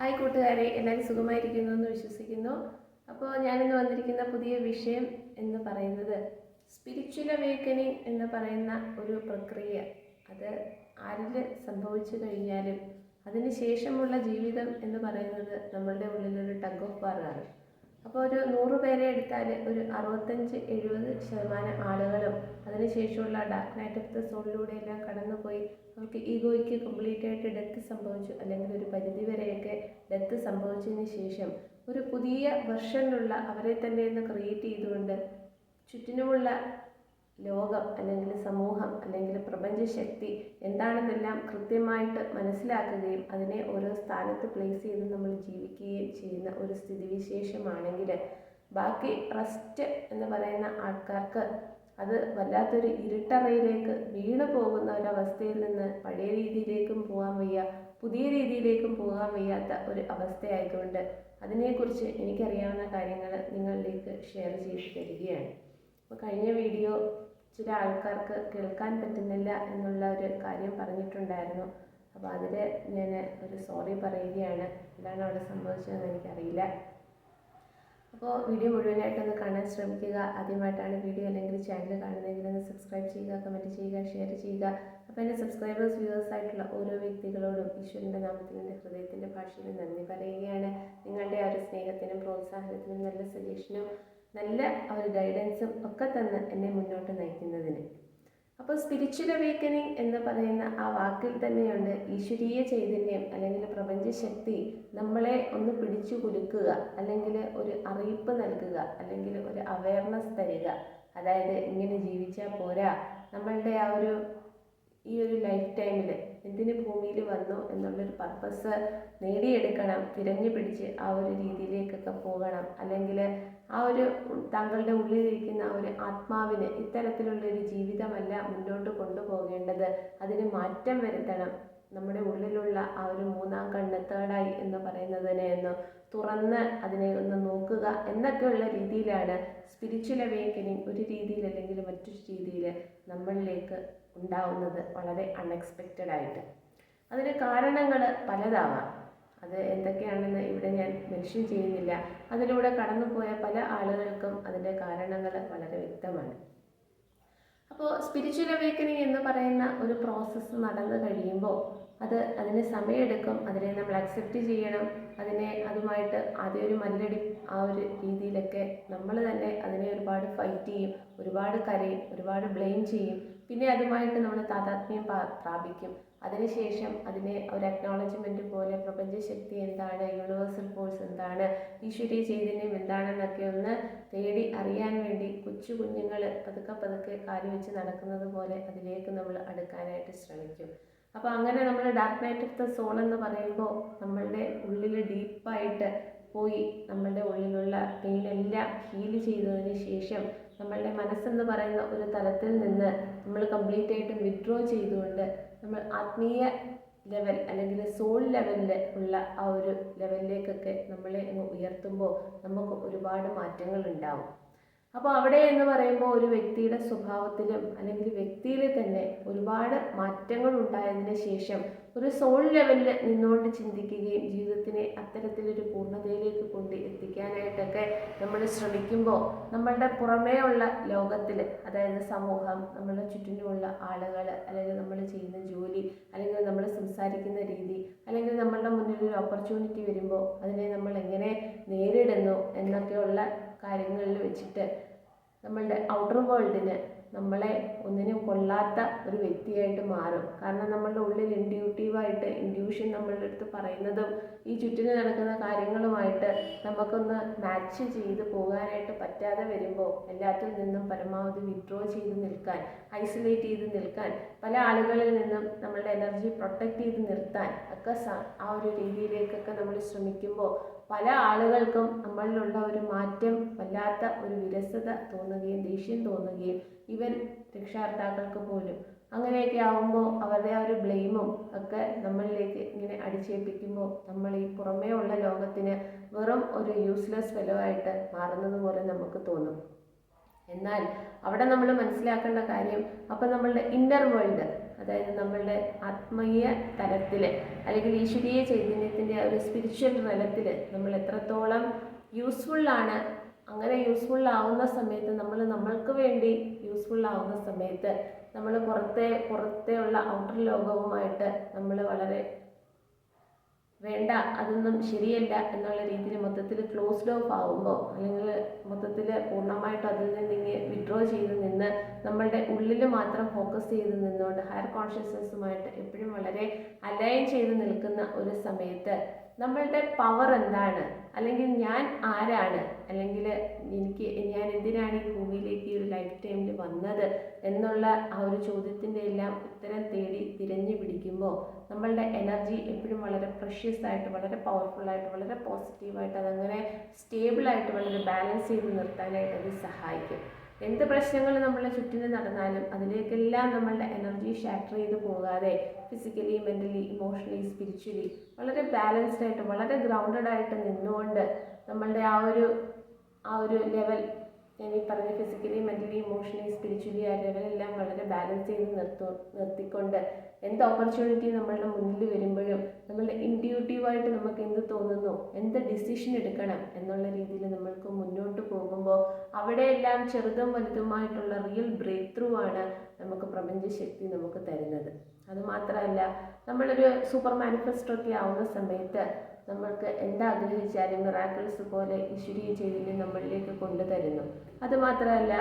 Hi കൂട്ടുകാരെ എല്ലാവരും സുഖമായിരിക്കുന്നു എന്ന് വിശ്വസിക്കുന്നു. അപ്പോൾ ഞാനിന്ന് വന്നിരിക്കുന്ന പുതിയ വിഷയം എന്ന് പറയുന്നത് സ്പിരിച്വൽ അവേക്കനിങ് എന്ന് പറയുന്ന ഒരു പ്രക്രിയ. അത് ആരിൽ സംഭവിച്ചു കഴിഞ്ഞാലും അതിന് ശേഷമുള്ള ജീവിതം എന്ന് പറയുന്നത് നമ്മളുടെ ഉള്ളിലൊരു ടഗ് ഓഫ് വാറാണ് അപ്പോൾ ഒരു നൂറ് പേരെ എടുത്താൽ ഒരു അറുപത്തഞ്ച് എഴുപത് ശതമാനം ആളുകളും അതിനുശേഷമുള്ള ഡാർക്ക് നൈറ്റ് ഓഫ് ദ സോളിലൂടെ എല്ലാം കടന്നുപോയി. അവർക്ക് ഈഗോയ്ക്ക് കംപ്ലീറ്റ് ആയിട്ട് ഡെത്ത് സംഭവിച്ചു. അല്ലെങ്കിൽ ഒരു പരിധി വരെയൊക്കെ ഡെത്ത് സംഭവിച്ചതിന് ശേഷം ഒരു പുതിയ വെർഷനിലുള്ള അവരെ തന്നെ ഒന്ന് ക്രിയേറ്റ് ചെയ്തുകൊണ്ട് ചുറ്റിനുമുള്ള ലോകം അല്ലെങ്കിൽ സമൂഹം അല്ലെങ്കിൽ പ്രപഞ്ചശക്തി എന്താണെന്നെല്ലാം കൃത്യമായിട്ട് മനസ്സിലാക്കുകയും അതിനെ ഓരോ സ്ഥാനത്ത് പ്ലേസ് ചെയ്ത് നമ്മൾ ജീവിക്കുകയും ചെയ്യുന്ന ഒരു സ്ഥിതിവിശേഷമാണെങ്കിൽ ബാക്കി റസ്റ്റ് എന്ന് പറയുന്ന ആൾക്കാർക്ക് അത് വല്ലാത്തൊരു ഇരുട്ടറയിലേക്ക് വീണു പോകുന്ന ഒരവസ്ഥയിൽ നിന്ന് പഴയ രീതിയിലേക്കും പോകാൻ വയ്യ പുതിയ രീതിയിലേക്കും പോകാൻ വയ്യാത്ത ഒരു അവസ്ഥയായതുകൊണ്ട് അതിനെക്കുറിച്ച് എനിക്കറിയാവുന്ന കാര്യങ്ങൾ നിങ്ങളിലേക്ക് ഷെയർ ചെയ്ത് തരികയാണ്. അപ്പോൾ കഴിഞ്ഞ വീഡിയോ ചില ആൾക്കാർക്ക് കേൾക്കാൻ പറ്റുന്നില്ല എന്നുള്ള ഒരു കാര്യം പറഞ്ഞിട്ടുണ്ടായിരുന്നു. അപ്പോൾ അതിൽ ഞാൻ ഒരു സോറി പറയുകയാണ്. എന്താണ് അവിടെ സംഭവിച്ചതെന്ന് എനിക്കറിയില്ല. അപ്പോൾ വീഡിയോ മുഴുവനായിട്ടൊന്ന് കാണാൻ ശ്രമിക്കുക. ആദ്യമായിട്ടാണ് വീഡിയോ അല്ലെങ്കിൽ ചാനൽ കാണുന്നതെങ്കിൽ ഒന്ന് സബ്സ്ക്രൈബ് ചെയ്യുക കമന്റ് ചെയ്യുക ഷെയർ ചെയ്യുക. അപ്പോൾ എന്റെ സബ്സ്ക്രൈബേഴ്സ് വ്യൂവേഴ്സ് ആയിട്ടുള്ള ഓരോ വ്യക്തികളോടും ഈശ്വരന്റെ നാമത്തിൽ എന്റെ ഹൃദയത്തിന്റെ ഭാഷയിൽ നന്ദി പറയുകയാണ്. നിങ്ങളുടെ ആ ഒരു സ്നേഹത്തിനും പ്രോത്സാഹനത്തിനും നല്ല സജഷനും നല്ല ഒരു ഗൈഡൻസും ഒക്കെ തന്ന് എന്നെ മുന്നോട്ട് നയിക്കുന്നതിന്. അപ്പോൾ സ്പിരിച്വൽ അവേക്കനിങ് എന്ന് പറയുന്ന ആ വാക്കിൽ തന്നെയുണ്ട് ഈശ്വരീയ ചൈതന്യം അല്ലെങ്കിൽ പ്രപഞ്ചശക്തി നമ്മളെ ഒന്ന് പിടിച്ചു കുലുക്കുക അല്ലെങ്കിൽ ഒരു അറിയിപ്പ് നൽകുക അല്ലെങ്കിൽ ഒരു അവയർനെസ് തരിക. അതായത് ഇങ്ങനെ ജീവിച്ചാൽ പോരാ. നമ്മളുടെ ആ ഒരു ഈ ഒരു ലൈഫ് ടൈമിൽ എന്തിനു ഭൂമിയിൽ വന്നു എന്നുള്ളൊരു പർപ്പസ് നേടിയെടുക്കണം തിരഞ്ഞു പിടിച്ച് ആ ഒരു രീതിയിലേക്കൊക്കെ പോകണം അല്ലെങ്കിൽ ആ ഒരു തങ്ങളുടെ ഉള്ളിലിരിക്കുന്ന ആ ഒരു ആത്മാവിന് ഇത്തരത്തിലുള്ളൊരു ജീവിതമല്ല മുന്നോട്ട് കൊണ്ടുപോകേണ്ടത്. അതിന് മാറ്റം വരുത്തണം. നമ്മുടെ ഉള്ളിലുള്ള ആ ഒരു മൂന്നാം കണ്ണ് തേർഡ് തേർഡായി എന്ന് പറയുന്നതിനെ ഒന്ന് തുറന്ന് അതിനെ ഒന്ന് നോക്കുക എന്നൊക്കെയുള്ള രീതിയിലാണ് സ്പിരിച്വൽ അവേക്കനിങ് ഒരു രീതിയിൽ അല്ലെങ്കിൽ മറ്റൊരു രീതിയിൽ നമ്മളിലേക്ക് ഉണ്ടാവുന്നത് വളരെ അൺഎക്സ്പെക്റ്റഡ് ആയിട്ട്. അതിന് കാരണങ്ങൾ പലതാവാം. അത് എന്തൊക്കെയാണെന്ന് ഇവിടെ ഞാൻ മെൻഷൻ ചെയ്യുന്നില്ല. അതിലൂടെ കടന്നുപോയ പല ആളുകൾക്കും അതിന്റെ കാരണങ്ങൾ വളരെ വ്യക്തമാണ്. അപ്പോൾ സ്പിരിച്വൽ അവേക്കനിങ് എന്ന് പറയുന്ന ഒരു പ്രോസസ്സ് നടന്നു കഴിയുമ്പോൾ അത് അതിന് സമയമെടുക്കും അതിനെ നമ്മൾ അക്സെപ്റ്റ് ചെയ്യണം അതിനെ അതുമായിട്ട് ആദ്യം ഒരു മല്ലടി ആ ഒരു രീതിയിലൊക്കെ നമ്മൾ തന്നെ അതിനെ ഒരുപാട് ഫൈറ്റ് ചെയ്യും ഒരുപാട് കരയും ഒരുപാട് ബ്ലെയിം ചെയ്യും. പിന്നെ അതുമായിട്ട് നമ്മൾ താതാത്മ്യം പ്രാപിക്കും. അതിനുശേഷം അതിനെ ഒരു അക്നോളജ്മെന്റ് പോലെ പ്രപഞ്ചശക്തി എന്താണ് യൂണിവേഴ്സൽ ഫോഴ്സ് എന്താണ് ഈശ്വരീയ ചൈതന്യം എന്താണെന്നൊക്കെ ഒന്ന് തേടി അറിയാൻ വേണ്ടി കൊച്ചു കുഞ്ഞുങ്ങൾ പതുക്കെ പതുക്കെ കാൽ വെച്ച് നടക്കുന്നത് പോലെ അതിലേക്ക് നമ്മൾ അടുക്കാനായിട്ട് ശ്രമിക്കും. അപ്പോൾ അങ്ങനെ നമ്മൾ dark night of the soul എന്ന് പറയുമ്പോൾ നമ്മളുടെ ഉള്ളിൽ ഡീപ്പായിട്ട് പോയി നമ്മളുടെ ഉള്ളിലുള്ള പെയിനെല്ലാം ഹീൽ ചെയ്തതിന് ശേഷം നമ്മളുടെ മനസ്സെന്ന് പറയുന്ന ഒരു തലത്തിൽ നിന്ന് നമ്മൾ കംപ്ലീറ്റ് ആയിട്ട് വിഡ്രോ ചെയ്തുകൊണ്ട് നമ്മൾ ആത്മീയ ലെവൽ അല്ലെങ്കിൽ സോൾ ലെവലിൽ ഉള്ള ആ ഒരു ലെവലിലേക്കൊക്കെ നമ്മളെ ഉയർത്തുമ്പോൾ നമുക്ക് ഒരുപാട് മാറ്റങ്ങൾ ഉണ്ടാവും. അപ്പോൾ അവിടെ എന്ന് പറയുമ്പോൾ ഒരു വ്യക്തിയുടെ സ്വഭാവത്തിലും അല്ലെങ്കിൽ വ്യക്തിയിൽ തന്നെ ഒരുപാട് മാറ്റങ്ങൾ ഉണ്ടായതിന് ശേഷം ഒരു സോൾ ലെവലിൽ നിന്നുകൊണ്ട് ചിന്തിക്കുകയും ജീവിതത്തിനെ അത്തരത്തിലൊരു പൂർണതയിലേക്ക് കൊണ്ട് എത്തിക്കാനായിട്ടൊക്കെ നമ്മൾ ശ്രമിക്കുമ്പോൾ നമ്മളുടെ പുറമേ ഉള്ള ലോകത്തിൽ അതായത് സമൂഹം നമ്മളുടെ ചുറ്റിനുമുള്ള ആളുകൾ അല്ലെങ്കിൽ നമ്മൾ ചെയ്യുന്ന ജോലി അല്ലെങ്കിൽ നമ്മൾ സംസാരിക്കുന്ന രീതി അല്ലെങ്കിൽ നമ്മളുടെ മുന്നിൽ ഒരു ഓപ്പർച്യൂണിറ്റി വരുമ്പോൾ അതിനെ നമ്മൾ എങ്ങനെ നേരിടുന്നു എന്നൊക്കെയുള്ള കാര്യങ്ങളിൽ വെച്ചിട്ട് നമ്മളുടെ ഔട്ടർ വേൾഡിന് നമ്മളെ ഒന്നിനും കൊള്ളാത്ത ഒരു വ്യക്തിയായിട്ട് മാറും. കാരണം നമ്മളുടെ ഉള്ളിൽ ഇൻഡ്യൂട്ടീവായിട്ട് ഇൻഡ്യൂഷൻ നമ്മളുടെ അടുത്ത് പറയുന്നതും ഈ ചുറ്റിന് നടക്കുന്ന കാര്യങ്ങളുമായിട്ട് നമുക്കൊന്ന് മാച്ച് ചെയ്ത് പോകാനായിട്ട് പറ്റാതെ വരുമ്പോൾ എല്ലാത്തിൽ നിന്നും പരമാവധി വിഡ്രോ ചെയ്ത് നിൽക്കാൻ ഐസൊലേറ്റ് ചെയ്ത് നിൽക്കാൻ പല ആളുകളിൽ നിന്നും നമ്മളുടെ എനർജി പ്രൊട്ടക്റ്റ് ചെയ്ത് നിർത്താൻ ഒക്കെ ആ ഒരു രീതിയിലേക്കൊക്കെ നമ്മൾ ശ്രമിക്കുമ്പോൾ പല ആളുകൾക്കും നമ്മളിലുള്ള ഒരു മാറ്റം വല്ലാത്ത ഒരു വിരസത തോന്നുകയും ദേഷ്യം തോന്നുകയും ഇവൻ രക്ഷാകർത്താക്കൾക്ക് പോലും. അങ്ങനെയൊക്കെ ആവുമ്പോൾ അവരുടെ ആ ഒരു ബ്ലെയിമും ഒക്കെ നമ്മളിലേക്ക് ഇങ്ങനെ അടിച്ചേൽപ്പിക്കുമ്പോൾ നമ്മൾ ഈ പുറമേ ഉള്ള ലോകത്തിന് വെറും ഒരു യൂസ്ലെസ് ഫെലോ ആയിട്ട് മാറുന്നത് പോലെ നമുക്ക് തോന്നും. എന്നാൽ അവിടെ നമ്മൾ മനസ്സിലാക്കേണ്ട കാര്യം അപ്പം നമ്മളുടെ ഇന്നർ വേൾഡ് അതായത് നമ്മളുടെ ആത്മീയ തലത്തിൽ അല്ലെങ്കിൽ ഈശ്വരീയ ചൈതന്യത്തിന്റെ ഒരു സ്പിരിച്വൽ തലത്തിൽ നമ്മൾ എത്രത്തോളം യൂസ്ഫുള്ളാണ് അങ്ങനെ യൂസ്ഫുൾ ആവുന്ന സമയത്ത് നമ്മൾ നമ്മൾക്ക് വേണ്ടി യൂസ്ഫുൾ ആവുന്ന സമയത്ത് നമ്മൾ പുറത്തെ പുറത്തെ ഉള്ള ഔട്ടർ ലോകവുമായിട്ട് നമ്മൾ വളരെ വേണ്ട അതൊന്നും ശരിയല്ല എന്നുള്ള രീതിയിൽ മൊത്തത്തിൽ ക്ലോസ്ഡ് ഓഫ് ആവുമ്പോൾ അല്ലെങ്കിൽ മൊത്തത്തിൽ പൂർണമായിട്ടും അതിൽ നിന്ന് വിഡ്രോ ചെയ്ത് നിന്ന് നമ്മളുടെ ഉള്ളിൽ മാത്രം ഫോക്കസ് ചെയ്ത് നിന്നുകൊണ്ട് ഹയർ കോൺഷ്യസ്നസ്സുമായിട്ട് എപ്പോഴും വളരെ അലൈൻ ചെയ്ത് നിൽക്കുന്ന ഒരു സമയത്ത് നമ്മളുടെ പവർ എന്താണ്? അല്ലെങ്കിൽ ഞാൻ ആരാണ്? അല്ലെങ്കിൽ എനിക്ക് ഞാൻ എന്തിനാണ് ഈ ഭൂമിയിലേക്ക് ഈ ഒരു ലൈഫ് ടൈമിൽ വന്നത്? എന്നുള്ള ആ ഒരു ചോദ്യത്തിന്റെ എല്ലാം ഉത്തരം തേടി തിരഞ്ഞു പിടിക്കുമ്പോൾ നമ്മളുടെ എനർജി എപ്പോഴും വളരെ പ്രഷ്യസ് ആയിട്ട് വളരെ പവർഫുള്ളായിട്ട് വളരെ പോസിറ്റീവായിട്ട് അതങ്ങനെ സ്റ്റേബിളായിട്ട് വളരെ ബാലൻസ് ചെയ്ത് നിർത്താനായിട്ട് അത് സഹായിക്കും. എന്ത് പ്രശ്നങ്ങൾ നമ്മളെ ചുറ്റിന് നടന്നാലും അതിലേക്കെല്ലാം നമ്മളുടെ എനർജി ഷാറ്റർ ചെയ്ത് പോകാതെ ഫിസിക്കലി മെന്റലി ഇമോഷണലി സ്പിരിച്വലി വളരെ ബാലൻസ്ഡ് ആയിട്ട് വളരെ ഗ്രൗണ്ടഡ് ആയിട്ട് നിന്നുകൊണ്ട് നമ്മളുടെ ആ ഒരു ആ ഒരു ലെവൽ ഞാൻ ഈ പറഞ്ഞ ഫിസിക്കലി മെന്റലി ഇമോഷണലി സ്പിരിച്വലി ആ ലെവലെല്ലാം വളരെ ബാലൻസ് ചെയ്ത് നിർത്തു നിർത്തിക്കൊണ്ട് എന്ത് ഓപ്പർച്യൂണിറ്റി നമ്മളുടെ മുന്നിൽ വരുമ്പോഴും നമ്മളുടെ ഇൻഡ്യൂട്ടീവായിട്ട് നമുക്ക് എന്ത് തോന്നുന്നു എന്ത് ഡിസിഷൻ എടുക്കണം എന്നുള്ള രീതിയിൽ നമ്മൾക്ക് മുന്നോട്ട് പോകുമ്പോൾ അവിടെയെല്ലാം ചെറുതും വലുതുമായിട്ടുള്ള റിയൽ ബ്രേക്ക് ത്രൂ ആണ് നമുക്ക് പ്രപഞ്ചശക്തി നമുക്ക് തരുന്നത്. അതുമാത്രമല്ല നമ്മളൊരു സൂപ്പർ മാനിഫെസ്റ്റോ ഒക്കെ ആവുന്ന സമയത്ത് നമ്മൾക്ക് എന്താഗ്രഹിച്ചാലും മിറാക്കിൾസ് പോലെ ഈശ്വരീയ ചൈതന്യം നമ്മളിലേക്ക് കൊണ്ടുതരുന്നു. അതുമാത്രമല്ല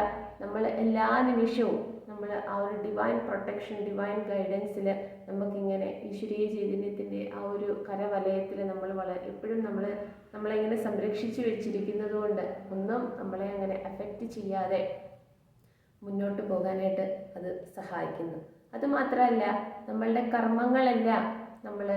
നമ്മൾ എല്ലാ നിമിഷവും നമ്മൾ ആ ഒരു ഡിവൈൻ പ്രൊട്ടക്ഷൻ ഡിവൈൻ ഗൈഡൻസിൽ നമുക്കിങ്ങനെ ഈശ്വരീയ ചൈതന്യത്തിന്റെ ആ ഒരു കരവലയത്തിൽ നമ്മൾ വളരെ എപ്പോഴും നമ്മൾ നമ്മളിങ്ങനെ സംരക്ഷിച്ചു വെച്ചിരിക്കുന്നത് കൊണ്ട് ഒന്നും നമ്മളെ അങ്ങനെ അഫക്റ്റ് ചെയ്യാതെ മുന്നോട്ട് പോകാനായിട്ട് അത് സഹായിക്കുന്നു. അതുമാത്രമല്ല നമ്മളുടെ കർമ്മങ്ങളെല്ലാം നമ്മൾ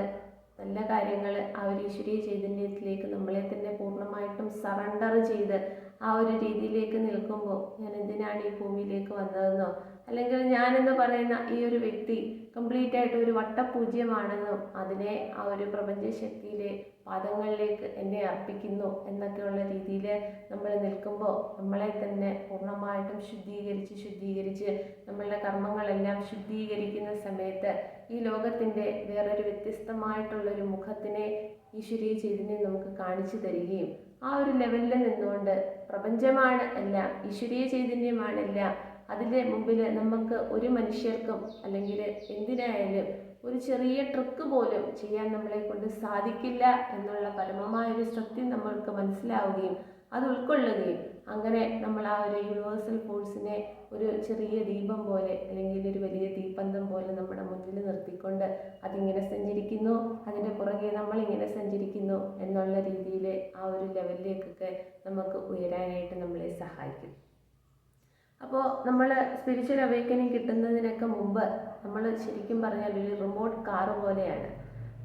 നല്ല കാര്യങ്ങൾ ആ ഒരു ഈശ്വരീയ ചൈതന്യത്തിലേക്ക് നമ്മളെ തന്നെ പൂർണമായിട്ടും സറണ്ടർ ചെയ്ത് ആ ഒരു രീതിയിലേക്ക് നിൽക്കുമ്പോൾ ഞാൻ എന്തിനാണ് ഈ ഭൂമിയിലേക്ക് വന്നതെന്നോ? അല്ലെങ്കിൽ ഞാനെന്ന് പറയുന്ന ഈ ഒരു വ്യക്തി കംപ്ലീറ്റ് ആയിട്ട് ഒരു വട്ടപൂജ്യമാണെന്നും അതിനെ ആ ഒരു പ്രപഞ്ചശക്തിയിലെ പാദങ്ങളിലേക്ക് എന്നെ അർപ്പിക്കുന്നു എന്നൊക്കെയുള്ള രീതിയിൽ നമ്മൾ നിൽക്കുമ്പോൾ നമ്മളെ തന്നെ പൂർണമായിട്ടും ശുദ്ധീകരിച്ച് ശുദ്ധീകരിച്ച് നമ്മളുടെ കർമ്മങ്ങളെല്ലാം ശുദ്ധീകരിക്കുന്ന സമയത്ത് ഈ ലോകത്തിന്റെ വേറൊരു വ്യത്യസ്തമായിട്ടുള്ളൊരു മുഖത്തിനെ ഈശ്വരീയ ചൈതന്യം നമുക്ക് കാണിച്ചു തരികയും ആ ഒരു ലെവലിൽ നിന്നുകൊണ്ട് പ്രപഞ്ചമാണ് എല്ലാം ഈശ്വരീയ ചൈതന്യമാണ് എല്ലാം അതിന്റെ മുമ്പിൽ നമുക്ക് ഒരു മനുഷ്യർക്കും അല്ലെങ്കിൽ എന്തിനായാലും ഒരു ചെറിയ ട്രിക്ക് പോലും ചെയ്യാൻ നമ്മളെ കൊണ്ട് സാധിക്കില്ല എന്നുള്ള പരമമായൊരു സത്യം നമ്മൾക്ക് മനസ്സിലാവുകയും അത് ഉൾക്കൊള്ളുകയും അങ്ങനെ നമ്മൾ ആ ഒരു യൂണിവേഴ്സൽ ഫോഴ്സിനെ ഒരു ചെറിയ ദീപം പോലെ അല്ലെങ്കിൽ ഒരു വലിയ ദീപന്തം പോലെ നമ്മുടെ മുന്നിൽ നിർത്തിക്കൊണ്ട് അതിങ്ങനെ സഞ്ചരിക്കുന്നു. അതിന്റെ പുറകെ നമ്മളിങ്ങനെ സഞ്ചരിക്കുന്നു എന്നുള്ള രീതിയിൽ ആ ഒരു ലെവലിലേക്കൊക്കെ നമുക്ക് ഉയരാനായിട്ട് നമ്മളെ സഹായിക്കും. അപ്പോൾ നമ്മൾ സ്പിരിച്വൽ അവേക്കനിങ് കിട്ടുന്നതിനൊക്കെ മുമ്പ് നമ്മൾ ശരിക്കും പറഞ്ഞാൽ ഒരു റിമോട്ട് കാറ് പോലെയാണ്.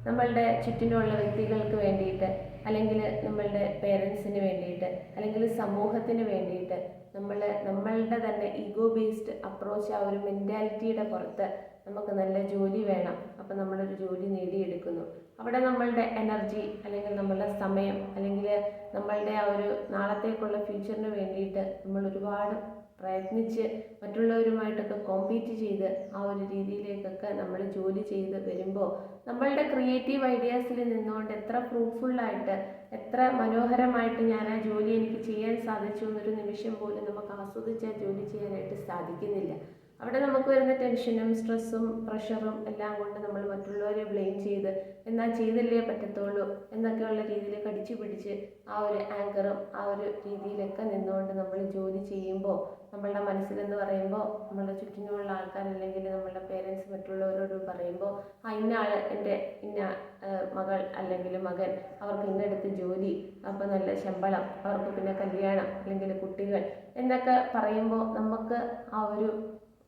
നമ്മളുടെ ചുറ്റിനുള്ള വ്യക്തികൾക്ക് വേണ്ടിയിട്ട് അല്ലെങ്കിൽ നമ്മളുടെ പേരൻസിന് വേണ്ടിയിട്ട് അല്ലെങ്കിൽ സമൂഹത്തിന് വേണ്ടിയിട്ട് നമ്മൾ നമ്മളുടെ തന്നെ ഈഗോ ബേസ്ഡ് അപ്രോച്ച് ആ ഒരു മെന്റാലിറ്റിയുടെ പുറത്ത് നമുക്ക് നല്ല ജോലി വേണം. അപ്പം നമ്മളൊരു ജോലി നേടിയെടുക്കുന്നു. അവിടെ നമ്മളുടെ എനർജി അല്ലെങ്കിൽ നമ്മളുടെ സമയം അല്ലെങ്കിൽ നമ്മളുടെ ആ ഒരു നാളത്തേക്കുള്ള ഫ്യൂച്ചറിന് വേണ്ടിയിട്ട് നമ്മൾ ഒരുപാട് പ്രയത്നിച്ച് മറ്റുള്ളവരുമായിട്ടൊക്കെ കോമ്പീറ്റ് ചെയ്ത് ആ ഒരു രീതിയിലേക്കൊക്കെ നമ്മൾ ജോലി ചെയ്ത് വരുമ്പോൾ നമ്മളുടെ ക്രിയേറ്റീവ് ഐഡിയാസിൽ നിന്നുകൊണ്ട് എത്ര ഫ്രൂട്ട്ഫുള്ളായിട്ട് എത്ര മനോഹരമായിട്ട് ഞാൻ ആ ജോലി എനിക്ക് ചെയ്യാൻ സാധിച്ചു എന്നൊരു നിമിഷം പോലും നമുക്ക് ആസ്വദിച്ച് ആ ജോലി ചെയ്യാനായിട്ട് സാധിക്കുന്നില്ല. അവിടെ നമുക്ക് വരുന്ന ടെൻഷനും സ്ട്രെസ്സും പ്രഷറും എല്ലാം കൊണ്ട് നമ്മൾ മറ്റുള്ളവരെ ബ്ലെയിം ചെയ്ത് എന്നാൽ ചെയ്തല്ലേ പറ്റത്തുള്ളൂ എന്നൊക്കെയുള്ള രീതിയിൽ കടിച്ചു പിടിച്ച് ആ ഒരു ആങ്കറും ആ ഒരു രീതിയിലൊക്കെ നിന്നുകൊണ്ട് നമ്മൾ ജോലി ചെയ്യുമ്പോൾ നമ്മളുടെ മനസ്സിലെന്ന് പറയുമ്പോൾ നമ്മളുടെ ചുറ്റിനുമുള്ള ആൾക്കാർ അല്ലെങ്കിൽ നമ്മളുടെ പേരൻസ് മറ്റുള്ളവരോട് പറയുമ്പോൾ ആ ഇന്ന ആൾ എന്റെ ഇന്ന മകൾ അല്ലെങ്കിൽ മകൻ അവർക്ക് ഇന്നടുത്ത് ജോലി അപ്പോൾ നല്ല ശമ്പളം അവർക്ക് പിന്നെ കല്യാണം അല്ലെങ്കിൽ കുട്ടികൾ എന്നൊക്കെ പറയുമ്പോൾ നമുക്ക് ആ ഒരു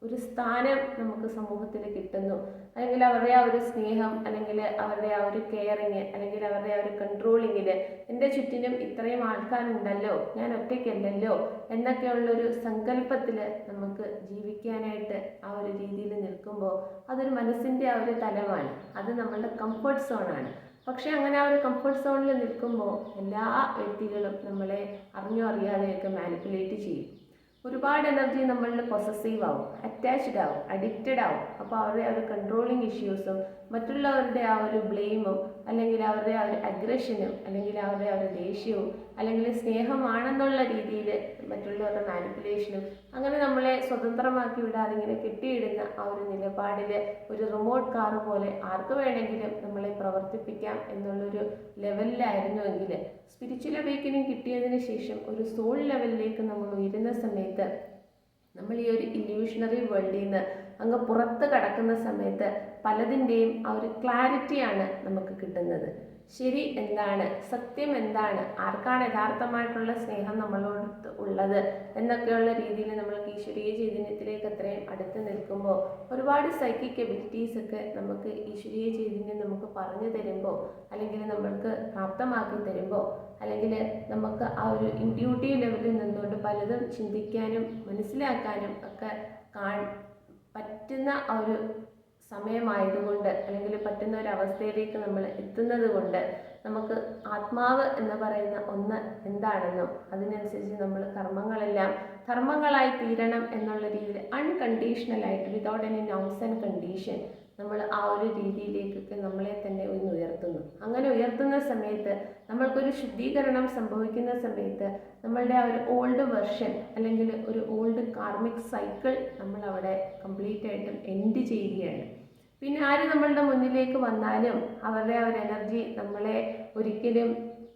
ഒരു സ്ഥാനം നമുക്ക് സമൂഹത്തിൽ കിട്ടുന്നു. അല്ലെങ്കിൽ അവരുടെ ആ ഒരു സ്നേഹം അല്ലെങ്കിൽ അവരുടെ ആ ഒരു കെയറിങ് അല്ലെങ്കിൽ അവരുടെ ആ ഒരു കൺട്രോളിങ്ങിൽ എന്റെ ചുറ്റിനും ഇത്രയും ആൾക്കാരുണ്ടല്ലോ ഞാൻ ഒറ്റയ്ക്കല്ലല്ലോ എന്നൊക്കെയുള്ളൊരു സങ്കല്പത്തിൽ നമുക്ക് ജീവിക്കാനായിട്ട് ആ ഒരു രീതിയിൽ നിൽക്കുമ്പോൾ അതൊരു മനസ്സിന്റെ ആ ഒരു തലമാണ്. അത് നമ്മളുടെ കംഫർട്ട് സോണാണ് പക്ഷേ അങ്ങനെ ആ ഒരു കംഫർട്ട് സോണിൽ നിൽക്കുമ്പോൾ എല്ലാ വ്യക്തികളും നമ്മളെ അറിഞ്ഞോ അറിയാതെയൊക്കെ മാനിപ്പുലേറ്റ് ചെയ്യും. ഒരുപാട് എനർജി നമ്മളിൽ പൊസസീവ് ആവും അറ്റാച്ച്ഡ് ആവും അഡിക്റ്റഡ് ആവും. അപ്പോൾ അവരുടെ ആ ഒരു കൺട്രോളിങ് ഇഷ്യൂസും മറ്റുള്ളവരുടെ ആ ഒരു ബ്ലെയിമും അല്ലെങ്കിൽ അവരുടെ ആ ഒരു അഗ്രഷനും അല്ലെങ്കിൽ അവരുടെ ആ ഒരു ദേഷ്യവും അല്ലെങ്കിൽ സ്നേഹമാണെന്നുള്ള രീതിയിൽ മറ്റുള്ളവരുടെ മാനിപ്പുലേഷനും അങ്ങനെ നമ്മളെ സ്വതന്ത്രമാക്കി വിടാതെ ഇങ്ങനെ കെട്ടിയിടുന്ന ആ ഒരു നിലപാടിൽ ഒരു റിമോട്ട് കാർ പോലെ ആർക്ക് വേണമെങ്കിലും നമ്മളെ പ്രവർത്തിപ്പിക്കാം എന്നുള്ളൊരു ലെവലിലായിരുന്നുവെങ്കിൽ സ്പിരിച്വൽ അവേക്കനിങ് കിട്ടിയതിന് ശേഷം ഒരു സോൾ ലെവലിലേക്ക് നമ്മൾ ഉയരുന്ന സമയത്ത് നമ്മൾ ഈ ഒരു ഇല്യൂഷണറി വേൾഡിൽ നിന്ന് അങ്ങ് പുറത്ത് കടക്കുന്ന സമയത്ത് പലതിന്റെയും ആ ഒരു ക്ലാരിറ്റിയാണ് നമുക്ക് കിട്ടുന്നത്. ശരി എന്താണ്? സത്യം എന്താണ്? ആർക്കാണ് യഥാർത്ഥമായിട്ടുള്ള സ്നേഹം നമ്മളോട് ഉള്ളത്? എന്നൊക്കെയുള്ള രീതിയിൽ നമ്മൾ ഈശ്വരീയ ചൈതന്യത്തിലേക്ക് അത്രയും അടുത്ത് നിൽക്കുമ്പോൾ ഒരുപാട് സൈക്കിക് എബിലിറ്റീസ് ഒക്കെ നമുക്ക് ഈശ്വരീയ ചൈതന്യം നമുക്ക് പറഞ്ഞു തരുമ്പോൾ അല്ലെങ്കിൽ നമ്മൾക്ക് പ്രാപ്തമാക്കി തരുമ്പോൾ അല്ലെങ്കിൽ നമുക്ക് ആ ഒരു ഇൻഡ്യൂട്ടി ലെവലിൽ നിന്നുകൊണ്ട് പലതും ചിന്തിക്കാനും മനസ്സിലാക്കാനും ഒക്കെ കാ പറ്റുന്ന ഒരു സമയമായതുകൊണ്ട് അല്ലെങ്കിൽ പറ്റുന്ന ഒരു അവസ്ഥയിലേക്ക് നമ്മൾ എത്തുന്നത് കൊണ്ട് നമുക്ക് ആത്മാവ് എന്ന് പറയുന്ന ഒന്ന് എന്താണെന്നും അതിനനുസരിച്ച് നമ്മൾ കർമ്മങ്ങളെല്ലാം ധർമ്മങ്ങളായി തീരണം എന്നുള്ള രീതിയിൽ അൺകണ്ടീഷണലായിട്ട് without any norms and condition നമ്മൾ ആ ഒരു രീതിയിലേക്കൊക്കെ നമ്മളെ തന്നെ ഒന്ന് ഉയർത്തുന്നു. അങ്ങനെ ഉയർത്തുന്ന സമയത്ത് നമ്മൾക്കൊരു ശുദ്ധീകരണം സംഭവിക്കുന്ന സമയത്ത് നമ്മളുടെ ആ ഒരു ഓൾഡ് വെർഷൻ അല്ലെങ്കിൽ ഒരു ഓൾഡ് കാർമിക് സൈക്കിൾ നമ്മൾ അവിടെ കംപ്ലീറ്റ് ആയിട്ടും എൻഡ് ചെയ്യുകയാണ്. പിന്നെ ആര് നമ്മളുടെ മുന്നിലേക്ക് വന്നാലും അവരുടെ ആ ഒരു എനർജി നമ്മളെ ഒരിക്കലും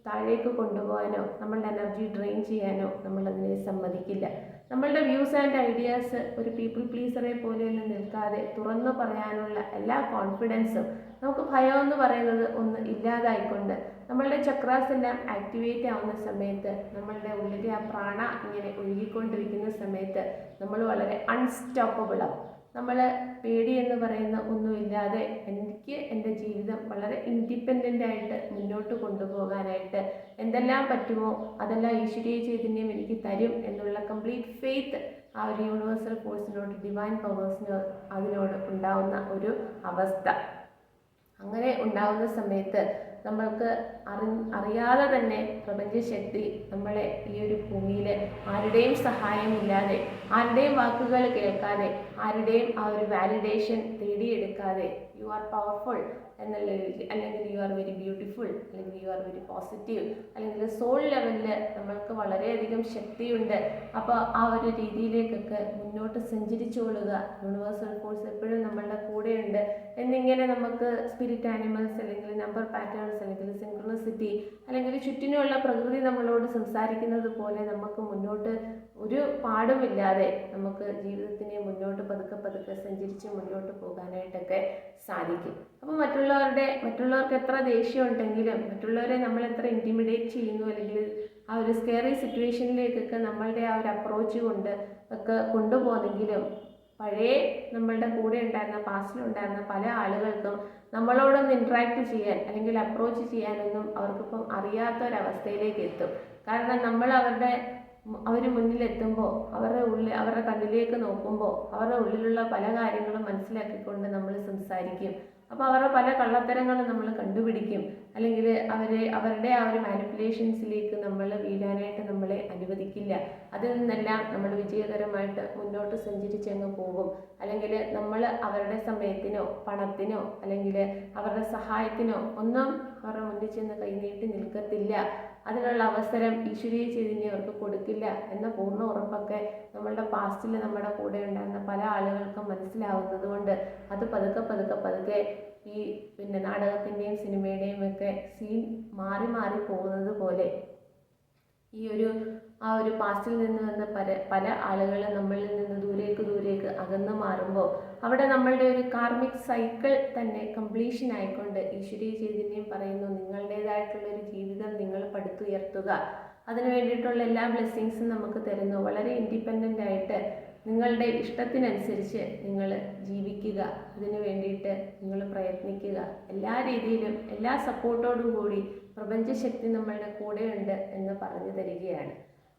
താഴേക്ക് കൊണ്ടുപോകാനോ നമ്മളുടെ എനർജി ഡ്രെയിൻ ചെയ്യാനോ നമ്മളതിനെ സമ്മതിക്കില്ല. നമ്മളുടെ വ്യൂസ് ആൻഡ് ഐഡിയാസ് ഒരു പീപ്പിൾ പ്ലീസറെ പോലെയൊന്നും നിൽക്കാതെ തുറന്നു പറയാനുള്ള എല്ലാ കോൺഫിഡൻസും നമുക്ക് ഭയം എന്ന് പറയുന്നത് ഒന്ന് ഇല്ലാതായിക്കൊണ്ട് നമ്മളുടെ ചക്രാസ് എല്ലാം ആക്ടിവേറ്റ് ആവുന്ന സമയത്ത് നമ്മളുടെ ഉള്ളിലെ ആ പ്രാണ ഇങ്ങനെ ഒഴുകിക്കൊണ്ടിരിക്കുന്ന സമയത്ത് നമ്മൾ വളരെ അൺസ്റ്റോപ്പബിൾ ആവും നമ്മൾ പേടി എന്ന് പറയുന്ന ഒന്നുമില്ലാതെ എനിക്ക് എന്റെ ജീവിതം വളരെ ഇൻഡിപെൻഡന്റ് ആയിട്ട് മുന്നോട്ട് കൊണ്ടുപോകാനായിട്ട് എന്തെല്ലാം പറ്റുമോ അതെല്ലാം ഈശ്വരീയ ചൈതന്യം എനിക്ക് തരും എന്നുള്ള കംപ്ലീറ്റ് ഫെയ്ത്ത് ആ ഒരു യൂണിവേഴ്സൽ ഫോഴ്സിനോട് ഡിവൈൻ പവേഴ്സിനോ അതിനോട് ഉണ്ടാവുന്ന ഒരു അവസ്ഥ. അങ്ങനെ ഉണ്ടാകുന്ന സമയത്ത് നമ്മൾക്ക് അറി അറിയാതെ തന്നെ പ്രപഞ്ചശക്തി നമ്മളെ ഈ ഒരു ഭൂമിയിൽ ആരുടെയും സഹായമില്ലാതെ ആരുടെയും വാക്കുകൾ കേൾക്കാതെ ആരുടെയും ആ ഒരു വാലിഡേഷൻ തേടിയെടുക്കാതെ യു ആർ പവർഫുൾ എന്നുള്ള അല്ലെങ്കിൽ യു ആർ വെരി ബ്യൂട്ടിഫുൾ അല്ലെങ്കിൽ യു ആർ വെരി പോസിറ്റീവ് അല്ലെങ്കിൽ സോൾ ലെവലിൽ നമ്മൾക്ക് വളരെയധികം ശക്തിയുണ്ട്. അപ്പോൾ ആ ഒരു രീതിയിലേക്കൊക്കെ മുന്നോട്ട് സഞ്ചരിച്ചുകൊള്ളുക യൂണിവേഴ്സൽ ഫോഴ്സ് എപ്പോഴും നമ്മളുടെ കൂടെയുണ്ട്. എന്നിങ്ങനെ നമുക്ക് സ്പിരിറ്റ് ആനിമൽസ് അല്ലെങ്കിൽ നമ്പർ പാറ്റേൺസ് അല്ലെങ്കിൽ സിൻക്രണസിറ്റി അല്ലെങ്കിൽ ചുറ്റിനുമുള്ള പ്രകൃതി നമ്മളോട് സംസാരിക്കുന്നത് പോലെ നമുക്ക് മുന്നോട്ട് ഒരു പാടുമില്ലാതെ നമുക്ക് ജീവിതത്തിനെ മുന്നോട്ട് പതുക്കെ പതുക്കെ സഞ്ചരിച്ച് മുന്നോട്ട് പോകാനായിട്ടൊക്കെ സാധിക്കും. അപ്പോൾ മറ്റുള്ളവരുടെ മറ്റുള്ളവർക്ക് എത്ര ദേഷ്യം ഉണ്ടെങ്കിലും മറ്റുള്ളവരെ നമ്മൾ എത്ര ഇന്റിമിഡേറ്റ് ചെയ്യുന്നു അല്ലെങ്കിൽ ആ ഒരു സ്കെയറി സിറ്റുവേഷനിലേക്കൊക്കെ നമ്മളുടെ ആ ഒരു അപ്രോച്ച് കൊണ്ട് ഒക്കെ കൊണ്ടുപോകുന്നെങ്കിലും പഴയ നമ്മളുടെ കൂടെ ഉണ്ടായിരുന്ന പാസ്റ്റിലുണ്ടായിരുന്ന പല ആളുകൾക്കും നമ്മളോടൊന്ന് ഇൻട്രാക്ട് ചെയ്യാൻ അല്ലെങ്കിൽ അപ്രോച്ച് ചെയ്യാനൊന്നും അവർക്കിപ്പം അറിയാത്ത ഒരവസ്ഥയിലേക്ക് എത്തും. കാരണം നമ്മൾ അവരുടെ അവർ മുന്നിലെത്തുമ്പോൾ അവരുടെ ഉള്ളിൽ അവരുടെ കണ്ണിലേക്ക് നോക്കുമ്പോൾ അവരുടെ ഉള്ളിലുള്ള പല കാര്യങ്ങളും മനസ്സിലാക്കിക്കൊണ്ട് നമ്മൾ സംസാരിക്കും. അപ്പോൾ അവരുടെ പല കള്ളത്തരങ്ങളും നമ്മൾ കണ്ടുപിടിക്കും. അല്ലെങ്കിൽ അവരെ അവരുടെ ആ ഒരു മാനിപ്പുലേഷൻസിലേക്ക് നമ്മൾ വീഴാനായിട്ട് നമ്മളെ അനുവദിക്കില്ല. അതിൽ നിന്നെല്ലാം നമ്മൾ വിജയകരമായിട്ട് മുന്നോട്ട് സഞ്ചരിച്ചങ്ങ് പോകും. അല്ലെങ്കിൽ നമ്മൾ അവരുടെ സമയത്തിനോ പണത്തിനോ അല്ലെങ്കിൽ അവരുടെ സഹായത്തിനോ ഒന്നും അവരുടെ മുന്നിൽ ചെന്ന് കൈനീട്ടി നിൽക്കത്തില്ല. അതിനുള്ള അവസരം ഈശ്വരീയ ചൈതന്യം അവർക്ക് കൊടുക്കില്ല എന്ന പൂർണ ഉറപ്പൊക്കെ നമ്മളുടെ പാസ്റ്റിൽ നമ്മുടെ കൂടെ ഉണ്ടായിരുന്ന പല ആളുകൾക്കും മനസ്സിലാവുന്നത് കൊണ്ട് അത് പതുക്കെ പതുക്കെ പതുക്കെ ഈ പിന്നെ നാടകത്തിന്റെയും സിനിമയുടെയും ഒക്കെ സീൻ മാറി മാറി പോകുന്നത് പോലെ ഈ ഒരു ആ ഒരു പാസ്റ്റിൽ നിന്ന് വന്ന പല പല ആളുകൾ നമ്മളിൽ നിന്ന് ദൂരേക്ക് ദൂരേക്ക് അകന്നു മാറുമ്പോൾ അവിടെ നമ്മളുടെ ഒരു കാർമിക് സൈക്കിൾ തന്നെ കംപ്ലീഷൻ ആയിക്കൊണ്ട് ഈശ്വരീയ ചൈതന്യം പറയുന്നു നിങ്ങളുടേതായിട്ടുള്ള ഒരു ജീവിതം നിങ്ങൾ പടുത്തുയർത്തുക. അതിന് വേണ്ടിയിട്ടുള്ള എല്ലാ ബ്ലെസ്സിങ്സും നമുക്ക് തരുന്നു. വളരെ ഇൻഡിപെൻഡന്റ് ആയിട്ട് നിങ്ങളുടെ ഇഷ്ടത്തിനനുസരിച്ച് നിങ്ങൾ ജീവിക്കുക. അതിനു വേണ്ടിയിട്ട് നിങ്ങൾ പ്രയത്നിക്കുക. എല്ലാ രീതിയിലും എല്ലാ സപ്പോർട്ടോടും കൂടി പ്രപഞ്ചശക്തി നമ്മളുടെ കൂടെയുണ്ട് എന്ന് പറഞ്ഞു തരികയാണ്.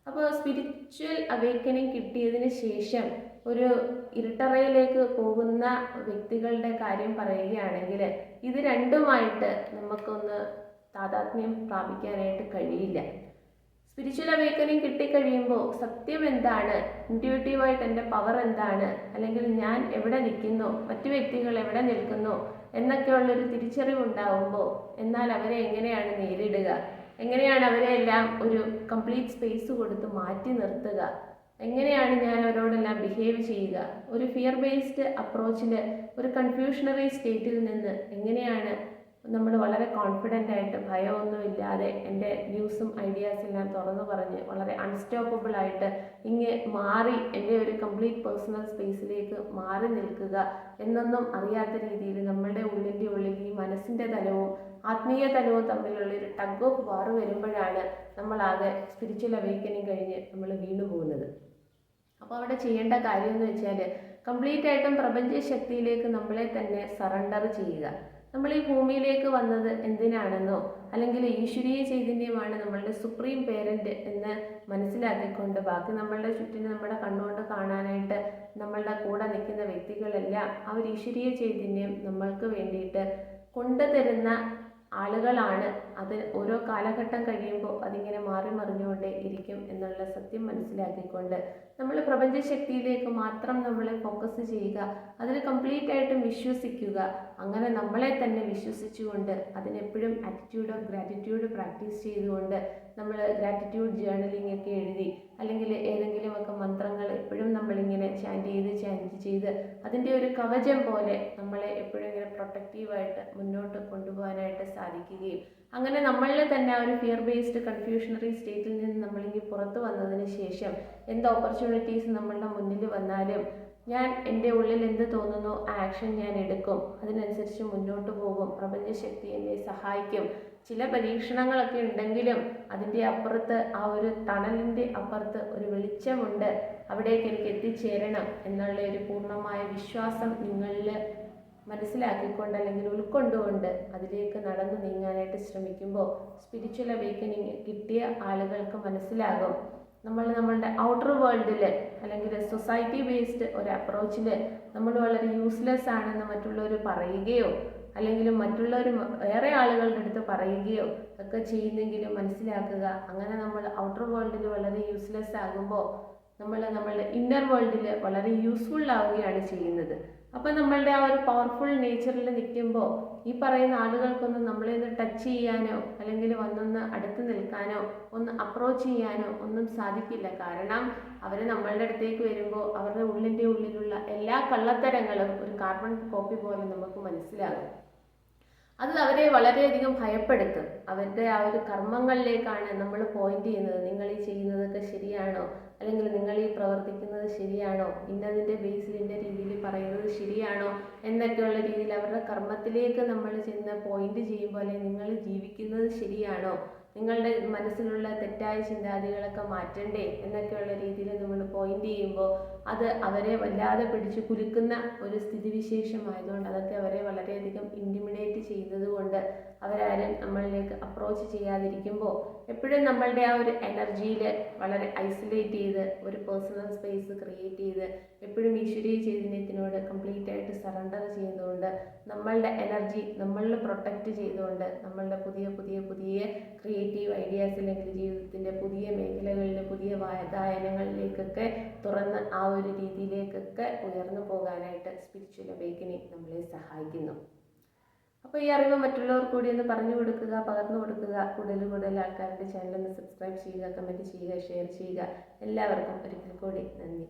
അപ്പോൾ സ്പിരിച്വൽ അവേക്കനിങ് കിട്ടിയതിന് ശേഷം ഒരു ഇരുട്ടറയിലേക്ക് പോകുന്ന വ്യക്തികളുടെ കാര്യം പറയുകയാണെങ്കിൽ ഇത് രണ്ടുമായിട്ട് നമുക്കൊന്ന് താതാത്മ്യം പ്രാപിക്കാനായിട്ട് കഴിയില്ല. സ്പിരിച്വൽ അവേക്കനിങ് കിട്ടിക്കഴിയുമ്പോൾ സത്യം എന്താണ്? ഇന്റ്യൂട്ടീവായിട്ട് എന്റെ പവർ എന്താണ്? അല്ലെങ്കിൽ ഞാൻ എവിടെ നിൽക്കുന്നു? മറ്റു വ്യക്തികൾ എവിടെ നിൽക്കുന്നു? എന്നൊക്കെയുള്ളൊരു തിരിച്ചറിവുണ്ടാവുമ്പോൾ എന്നാൽ അവരെ എങ്ങനെയാണ് നേരിടുക? എങ്ങനെയാണ് അവരെ എല്ലാം ഒരു കംപ്ലീറ്റ് സ്പേസ് കൊടുത്ത് മാറ്റി നിർത്തുക? എങ്ങനെയാണ് ഞാൻ അവരോടെല്ലാം ബിഹേവ് ചെയ്യുക? ഒരു ഫിയർ ബേസ്ഡ് അപ്രോച്ചിൽ ഒരു കൺഫ്യൂഷണറി സ്റ്റേറ്റിൽ നിന്ന് എങ്ങനെയാണ് നമ്മൾ വളരെ കോൺഫിഡന്റ് ആയിട്ട് ഭയമൊന്നുമില്ലാതെ എന്റെ വ്യൂസും ഐഡിയാസും ഞാൻ തുറന്നു പറഞ്ഞ് വളരെ അൺസ്റ്റോപ്പബിൾ ആയിട്ട് ഇങ്ങ് മാറി എന്റെ ഒരു കംപ്ലീറ്റ് പേഴ്സണൽ സ്പേസിലേക്ക് മാറി നിൽക്കുക എന്നൊന്നും അറിയാത്ത രീതിയിൽ നമ്മളുടെ ഉള്ളിന്റെ ഉള്ളിൽ ഈ മനസ്സിന്റെ തലവും ആത്മീയ തലവും തമ്മിലുള്ള ഒരു ടഗ് ഓഫ് വാർ വരുമ്പോഴാണ് നമ്മളാകെ സ്പിരിച്വൽ അവേക്കനിങ് കഴിഞ്ഞ് നമ്മൾ വീണു പോകുന്നത്. അപ്പോൾ അവിടെ ചെയ്യേണ്ട കാര്യം എന്ന് വെച്ചാൽ കംപ്ലീറ്റ് ആയിട്ടും പ്രപഞ്ച ശക്തിയിലേക്ക് നമ്മളെ തന്നെ സറണ്ടർ ചെയ്യുക. നമ്മൾ ഈ ഭൂമിയിലേക്ക് വന്നത് എന്തിനാണെന്നോ അല്ലെങ്കിൽ ഈശ്വരീയ ചൈതന്യമാണ് നമ്മളുടെ സുപ്രീം പേരന്റ് എന്ന് മനസ്സിലാക്കിക്കൊണ്ട് ബാക്കി നമ്മളുടെ ചുറ്റിന് നമ്മുടെ കണ്ണുകൊണ്ട് കാണാനായിട്ട് നമ്മളുടെ കൂടെ നിൽക്കുന്ന വ്യക്തികളെല്ലാം ആ ഈശ്വരീയ ചൈതന്യം നമ്മൾക്ക് വേണ്ടിയിട്ട് കൊണ്ടുതരുന്ന ആളുകളാണ് അത് ഓരോ കാലഘട്ടം കഴിയുമ്പോൾ അതിങ്ങനെ മാറി മറിഞ്ഞുകൊണ്ടേ ഇരിക്കും എന്നുള്ള സത്യം മനസ്സിലാക്കിക്കൊണ്ട് നമ്മൾ പ്രപഞ്ചശക്തിയിലേക്ക് മാത്രം നമ്മളെ ഫോക്കസ് ചെയ്യുക അതിനെ കംപ്ലീറ്റ് ആയിട്ടും വിശ്വസിക്കുക അങ്ങനെ നമ്മളെ തന്നെ വിശ്വസിച്ചുകൊണ്ട് അതിനെപ്പോഴും ആറ്റിറ്റ്യൂഡ് ഓഫ് ഗ്രാറ്റിറ്റ്യൂഡ് പ്രാക്ടീസ് ചെയ്തുകൊണ്ട് നമ്മൾ ഗ്രാറ്റിറ്റ്യൂഡ് ജേർണലിംഗ് ഒക്കെ എഴുതി അല്ലെങ്കിൽ ഏതെങ്കിലുമൊക്കെ മന്ത്രങ്ങൾ എപ്പോഴും നമ്മളിങ്ങനെ ചാന്റ് ചെയ്ത് ചാന്റ് ചെയ്ത് അതിന്റെ ഒരു കവചം പോലെ നമ്മളെ എപ്പോഴും ഇങ്ങനെ പ്രൊട്ടക്റ്റീവായിട്ട് മുന്നോട്ട് കൊണ്ടുപോകാനായിട്ട് സാധിക്കുകയും അങ്ങനെ നമ്മളിൽ തന്നെ ആ ഒരു ഫിയർ ബേസ്ഡ് കൺഫ്യൂഷണറി സ്റ്റേറ്റിൽ നിന്ന് നമ്മളിങ്ങനെ പുറത്തു വന്നതിന് ശേഷം എന്ത് ഓപ്പർച്യൂണിറ്റീസ് നമ്മളുടെ മുന്നിൽ വന്നാലും ഞാൻ എന്റെ ഉള്ളിൽ എന്ത് തോന്നുന്നു ആ ആക്ഷൻ ഞാൻ എടുക്കും. അതിനനുസരിച്ച് മുന്നോട്ട് പോകും. പ്രപഞ്ചശക്തി എന്നെ സഹായിക്കും. ചില പരീക്ഷണങ്ങളൊക്കെ ഉണ്ടെങ്കിലും അതിന്റെ അപ്പുറത്ത് ആ ഒരു തണലിന്റെ അപ്പുറത്ത് ഒരു വെളിച്ചമുണ്ട്. അവിടേക്ക് എനിക്ക് എത്തിച്ചേരണം എന്നുള്ള ഒരു പൂർണമായ വിശ്വാസം നിങ്ങളിൽ മനസ്സിലാക്കിക്കൊണ്ട് അല്ലെങ്കിൽ ഉൾക്കൊണ്ടുകൊണ്ട് അതിലേക്ക് നടന്നു നീങ്ങാനായിട്ട് ശ്രമിക്കുമ്പോൾ സ്പിരിച്വൽ അവേക്കനിങ് കിട്ടിയ ആളുകൾക്ക് മനസ്സിലാകും. നമ്മൾ നമ്മളുടെ ഔട്ടർ വേൾഡിൽ അല്ലെങ്കിൽ സൊസൈറ്റി ബേസ്ഡ് ഒരു അപ്രോച്ചിൽ നമ്മൾ വളരെ യൂസ്ലെസ് ആണെന്ന് മറ്റുള്ളവർ പറയുകയോ അല്ലെങ്കിൽ മറ്റുള്ളവർ വേറെ ആളുകളുടെ അടുത്ത് പറയുകയോ ഒക്കെ ചെയ്യുന്നെങ്കിലും മനസ്സിലാക്കുക. അങ്ങനെ നമ്മൾ ഔട്ടർ വേൾഡിൽ വളരെ യൂസ്ലെസ് ആകുമ്പോൾ നമ്മൾ നമ്മളുടെ ഇന്നർ വേൾഡിൽ വളരെ യൂസ്ഫുൾ ആവുകയാണ് ചെയ്യുന്നത്. അപ്പം നമ്മളുടെ ആ ഒരു പവർഫുൾ നേച്ചറിൽ നിൽക്കുമ്പോൾ ഈ പറയുന്ന ആളുകൾക്കൊന്നും നമ്മളെ ഒന്ന് ടച്ച് ചെയ്യാനോ അല്ലെങ്കിൽ വന്നൊന്ന് അടുത്ത് നിൽക്കാനോ ഒന്ന് അപ്രോച്ച് ചെയ്യാനോ ഒന്നും സാധിക്കില്ല. കാരണം അവർ നമ്മളുടെ അടുത്തേക്ക് വരുമ്പോൾ അവരുടെ ഉള്ളിന്റെ ഉള്ളിലുള്ള എല്ലാ കള്ളത്തരങ്ങളും ഒരു കാർബൺ കോപ്പി പോലെ നമുക്ക് മനസ്സിലാകും. അത് അവരെ വളരെയധികം ഭയപ്പെടുത്തും. അവരുടെ ആ ഒരു കർമ്മങ്ങളിലേക്കാണ് നമ്മൾ പോയിന്റ് ചെയ്യുന്നത്. നിങ്ങൾ ഈ ചെയ്യുന്നതൊക്കെ ശരിയാണോ? അല്ലെങ്കിൽ നിങ്ങൾ ഈ പ്രവർത്തിക്കുന്നത് ശരിയാണോ? ഇന്നതിന്റെ ബേസിൽ ഇന്ന രീതിയിൽ പറയുന്നത് ശരിയാണോ? എന്നൊക്കെയുള്ള രീതിയിൽ അവരുടെ കർമ്മത്തിലേക്ക് നമ്മൾ ചെന്ന് പോയിന്റ് ചെയ്യുമ്പോൾ അല്ലെങ്കിൽ നിങ്ങൾ ജീവിക്കുന്നത് ശരിയാണോ? നിങ്ങളുടെ മനസ്സിലുള്ള തെറ്റായ ചിന്താഗതികളൊക്കെ മാറ്റണ്ടേ? എന്നൊക്കെയുള്ള രീതിയിൽ നമ്മൾ പോയിന്റ് ചെയ്യുമ്പോൾ അത് അവരെ വല്ലാതെ പിടിച്ച് കുലുക്കുന്ന ഒരു സ്ഥിതിവിശേഷമായതുകൊണ്ട് അതൊക്കെ അവരെ വളരെയധികം ഇന്റിമിഡേറ്റ് ചെയ്യുന്നത് കൊണ്ട് അവരാരും നമ്മളിലേക്ക് അപ്രോച്ച് ചെയ്യാതിരിക്കുമ്പോൾ എപ്പോഴും നമ്മളുടെ ആ ഒരു എനർജിയിൽ വളരെ ഐസൊലേറ്റ് ചെയ്ത് ഒരു പേഴ്സണൽ സ്പേസ് ക്രിയേറ്റ് ചെയ്ത് എപ്പോഴും ഈശ്വരീയ ചൈതന്യത്തിനോട് കംപ്ലീറ്റ് ആയിട്ട് സറണ്ടർ ചെയ്യുന്നതുകൊണ്ട് നമ്മളുടെ എനർജി നമ്മളിൽ പ്രൊട്ടക്റ്റ് ചെയ്തുകൊണ്ട് നമ്മളുടെ പുതിയ പുതിയ പുതിയ ക്രിയേറ്റീവ് ഐഡിയാസ് അല്ലെങ്കിൽ ജീവിതത്തിന്റെ പുതിയ മേഖലകളിൽ പുതിയ വാതായനങ്ങളിലേക്കൊക്കെ തുറന്ന് ആ ഒരു രീതിയിലേക്കൊക്കെ ഉയർന്നു പോകാനായിട്ട് സ്പിരിച്വൽ അവേക്കനിങ് നമ്മളെ സഹായിക്കുന്നു. അപ്പോൾ ഈ അറിവ് മറ്റുള്ളവർ കൂടി ഒന്ന് പറഞ്ഞു കൊടുക്കുക പകർന്നു കൊടുക്കുക കൂടുതൽ കൂടുതൽ ആൾക്കാരുടെ ചാനൽ ഒന്ന് സബ്സ്ക്രൈബ് ചെയ്യുക കമന്റ് ചെയ്യുക ഷെയർ ചെയ്യുക. എല്ലാവർക്കും ഒരിക്കൽ കൂടി നന്ദി.